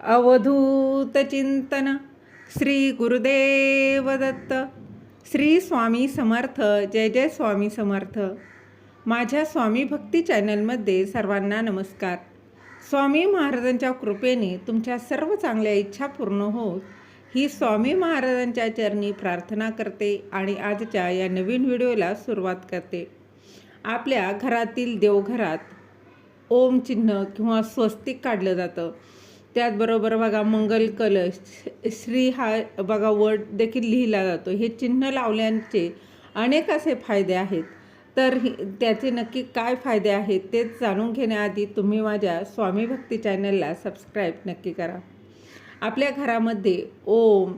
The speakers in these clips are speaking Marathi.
अवधूत चिंतन. श्री गुरुदेव दत्त श्री स्वामी समर्थ. जय जय स्वामी समर्थ. माझ्या स्वामी भक्ती चॅनलमध्ये सर्वांना नमस्कार. स्वामी महाराजांच्या कृपेने तुमच्या सर्व चांगल्या इच्छा पूर्ण होत ही स्वामी महाराजांच्या चरणी प्रार्थना करते आणि आजच्या या नवीन व्हिडिओला सुरुवात करते. आपल्या घरातील देवघरात ओम चिन्ह किंवा स्वस्तिक काढलं जातं. त्याचबरोबर बघा मंगल कलश श्री हा बघा वर्ड देखील लिहिला जातो. हे चिन्ह लावल्याचे अनेक असे फायदे आहेत. तर त्याचे नक्की काय फायदे आहेत ते जाणून घेण्याआधी तुम्ही माझ्या स्वामी भक्ती चॅनलला सबस्क्राईब नक्की करा. आपल्या घरामध्ये ओम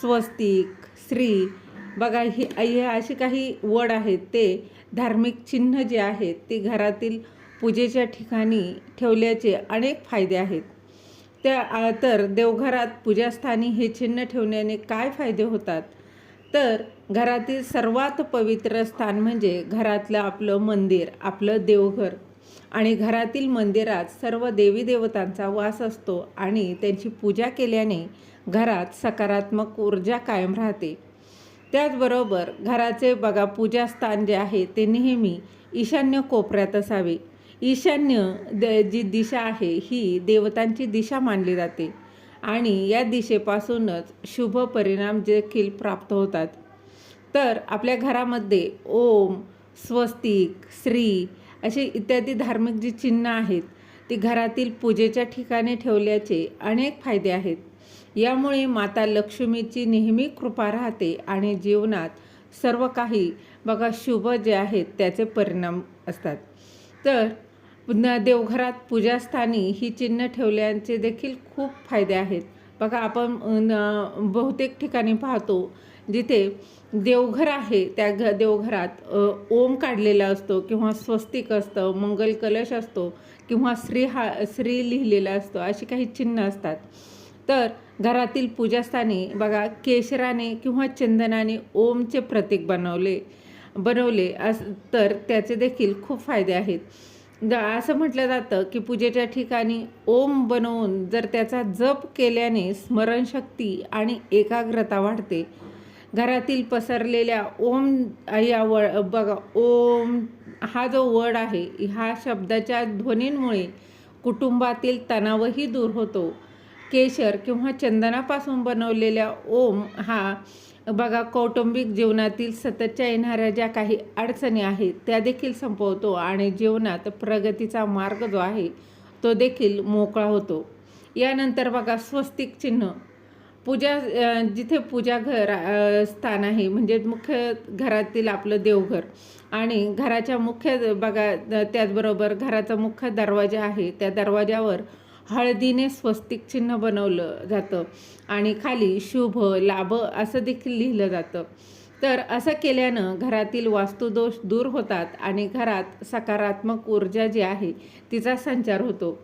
स्वस्तिक श्री बघा ही हे अशी काही वड आहेत ते धार्मिक चिन्ह जे आहेत ते घरातील पूजेच्या ठिकाणी ठेवल्याचे अनेक फायदे आहेत. त्या तर देवघरात पूजास्थानी हे चिन्ह ठेवण्याने काय फायदे होतात? तर घरातील सर्वात पवित्र स्थान म्हणजे घरातलं आपलं मंदिर आपलं देवघर. आणि घरातील मंदिरात सर्व देवी देवतांचा वास असतो आणि त्यांची पूजा केल्याने घरात सकारात्मक ऊर्जा कायम राहते. त्याचबरोबर घराचे बघा पूजास्थान जे आहे ते नेहमी ईशान्य कोपऱ्यात असावे. ईशान्य द जी दिशा आहे ही देवतांची दिशा मानली जाते. आणि या दिशेपासूनच शुभ परिणाम देखील प्राप्त होतात. तर आपल्या घरामध्ये ओम स्वस्तिक श्री असे इत्यादी धार्मिक जी चिन्ह आहेत ती घरातील पूजेच्या ठिकाणी ठेवल्याचे अनेक फायदे आहेत. यामुळे माता लक्ष्मीची नेहमी कृपा राहते आणि जीवनात सर्व काही बघा शुभ जे आहेत त्याचे परिणाम असतात. तर पुन्हा देवघरात पूजास्थानी ही चिन्ह ठेवल्याचे देखील खूप फायदे आहेत. बघा आपण बहुतेक ठिकाणी पाहतो जिथे देवघर आहे त्या घ देवघरात ओम काढलेला असतो किंवा स्वस्तिक असतं मंगल कलश असतो किंवा श्री हा श्री लिहिलेला असतो अशी काही चिन्ह असतात. तर घरातील पूजास्थानी बघा केशराने किंवा चंदनाने ओमचे प्रतीक बनवले बनवले अस तर त्याचे देखील खूप फायदे आहेत. द असं म्हटलं जातं की पूजेच्या ठिकाणी ओम बनवून जर त्याचा जप केल्याने स्मरणशक्ती आणि एकाग्रता वाढते. घरातील पसरलेल्या ओम या व बघा ओम हा जो वड आहे ह्या शब्दाच्या ध्वनींमुळे कुटुंबातील तणावही दूर होतो. केशर किंवा चंदनापासून बनवलेल्या ओम हा बघा कौटुंबिक जीवनातील सततच्या येणाऱ्या ज्या काही अडचणी आहेत त्या देखील संपवतो आणि जीवनात प्रगतीचा मार्ग जो आहे तो देखील मोकळा होतो. यानंतर बघा स्वस्तिक चिन्ह. पूजा जिथे पूजा घर स्थान आहे म्हणजे मुख्य घरातील आपलं देवघर. आणि घराच्या मुख्य बघा द- त्याचबरोबर घराचा मुख्य दरवाजा आहे त्या दरवाजावर हळदीने स्वस्तिक चिन्ह बनवलं जातं. आणि खाली शुभ लाभ असं देखील लिहिलं जातं. तर असं केल्यानं घरातील वास्तुदोष दूर होतात आणि घरात सकारात्मक ऊर्जा जी आहे तिचा संचार होतो.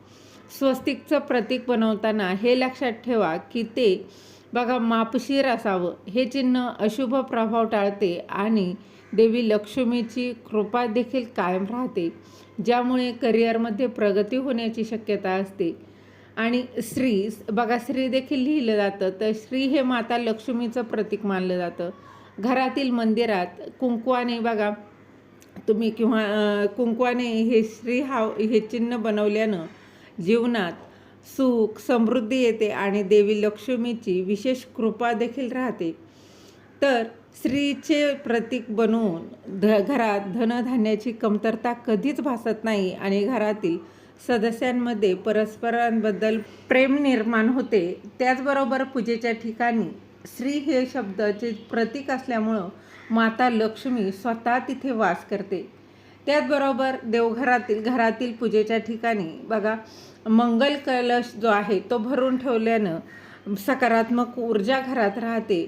स्वस्तिकचं प्रतीक बनवताना हे लक्षात ठेवा की ते बघा मापशीर असावं. हे चिन्ह अशुभ प्रभाव टाळते आणि देवी लक्ष्मीची कृपा देखील कायम राहते ज्यामुळे करिअरमध्ये प्रगती होण्याची शक्यता असते. आणि श्री बघा स्त्री देखील लिहिलं जातं तर श्री हे माता लक्ष्मीचं प्रतीक मानलं जातं. घरातील मंदिरात कुंकवाने बघा तुम्ही किंवा कुंकवाने हे श्री हा हे चिन्ह बनवल्यानं जीवनात सुख समृद्धी येते आणि देवी लक्ष्मीची विशेष कृपा देखील राहते. तर स्त्रीचे प्रतीक बनवून ध घरात धनधान्याची कमतरता कधीच भासत नाही आणि घरातील सदस्यांमध्ये परस्परांबद्दल प्रेम निर्माण होते. त्याचबरोबर पूजेच्या ठिकाणी श्री हे शब्दाचे प्रतीक असल्यामुळं माता लक्ष्मी स्वतः तिथे वास करते. त्याचबरोबर देवघरातील घरातील पूजेच्या ठिकाणी बघा मंगल कलश जो आहे तो भरून ठेवल्यानं सकारात्मक ऊर्जा घरात राहते.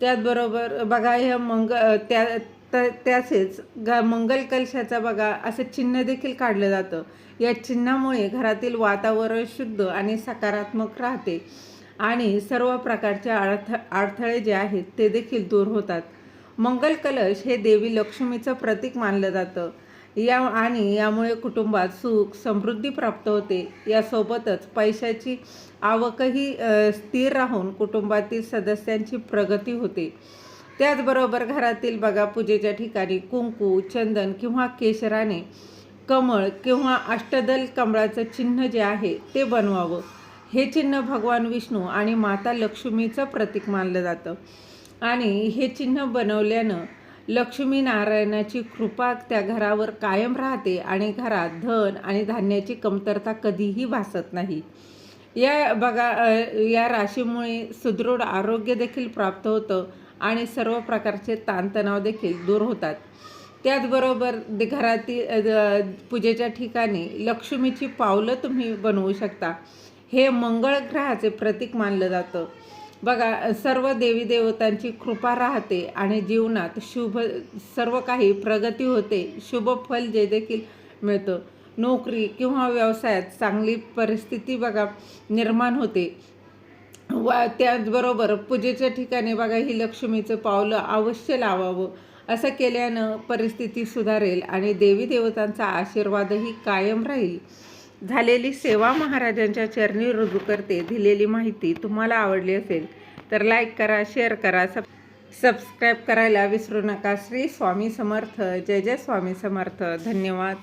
त्याचबरोबर बघा हे मंग त्या तर त्याचेच ग मंगल कलशाचा बघा असं चिन्ह देखील काढलं जातं. या चिन्हामुळे घरातील वातावरण शुद्ध आणि सकारात्मक राहते. आणि सर्व प्रकारचे अडथ अडथळे जे आहेत ते देखील दूर होतात. मंगल कलश हे देवी लक्ष्मीचं प्रतीक मानलं जातं. या आणि यामुळे कुटुंबात सुख समृद्धी प्राप्त होते. यासोबतच पैशाची आवकही स्थिर राहून कुटुंबातील सदस्यांची प्रगती होते. त्याचबरोबर घरातील बघा पूजेच्या ठिकाणी कुंकू चंदन किंवा केशराने कमळ किंवा अष्टदल कमळाचं चिन्ह जे आहे ते बनवावं. हे चिन्ह भगवान विष्णू आणि माता लक्ष्मीचं प्रतीक मानलं जातं. आणि हे चिन्ह बनवल्यानं लक्ष्मी नारायणाची कृपा त्या घरावर कायम राहते आणि घरात धन आणि धान्याची कमतरता कधीही भासत नाही. या बघा या राशीमुळे सुदृढ आरोग्य देखील प्राप्त होतं. आणि सर्व प्रकारचे ताणतणाव देखील दूर होतात. त्याचबरोबर घरातील पूजेच्या ठिकाणी लक्ष्मीची पावलं तुम्ही बनवू शकता. हे मंगळ ग्रहाचे प्रतीक मानलं जातं. बघा सर्व देवी देवतांची कृपा राहते आणि जीवनात शुभ सर्व काही प्रगती होते. शुभ फल जे देखील मिळतं. नोकरी किंवा व्यवसायात चांगली परिस्थिती बघा निर्माण होते. वा त्याचबरोबर पूजेच्या ठिकाणी बघा ही लक्ष्मीचं पावलं अवश्य लावावं. असं केल्यानं परिस्थिती सुधारेल आणि देवी देवतांचा आशीर्वादही कायम राहील. झालेली सेवा महाराजांच्या चरणी रुजू करते दिलेली माहिती तुम्हाला आवडली असेल तर लाईक करा शेअर करा सब सबस्क्राईब करायला विसरू नका. श्री स्वामी समर्थ जय जय स्वामी समर्थ. धन्यवाद.